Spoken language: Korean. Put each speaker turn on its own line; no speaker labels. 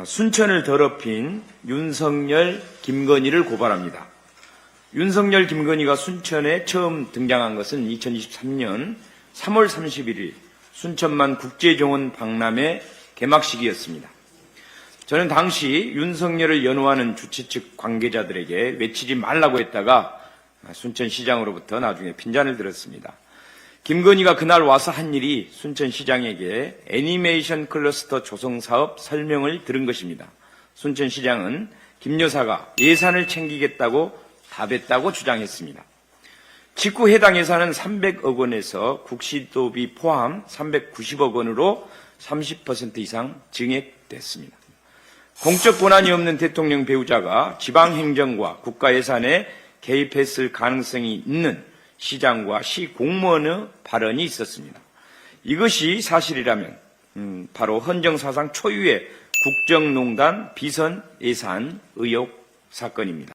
아, 순천을 더럽힌 윤석열, 김건희를 고발합니다. 윤석열, 김건희가 순천에 처음 등장한 것은 2023년 3월 31일 순천만 국제정원 박람회 개막식이었습니다. 저는 당시 윤석열을 연호하는 주최 측 관계자들에게 외치지 말라고 했다가 순천시장으로부터 나중에 핀잔을 들었습니다. 김건희가 그날 와서 한 일이 순천시장에게 애니메이션 클러스터 조성 사업 설명을 들은 것입니다. 순천시장은 김 여사가 예산을 챙기겠다고 답했다고 주장했습니다. 직후 해당 예산은 300억 원에서 국시도비 포함 390억 원으로 30% 이상 증액됐습니다. 공적 권한이 없는 대통령 배우자가 지방행정과 국가 예산에 개입했을 가능성이 있는 시장과 시 공무원의 발언이 있었습니다. 이것이 사실이라면 음, 바로 헌정사상 초유의 국정농단 비선 예산 의혹 사건입니다.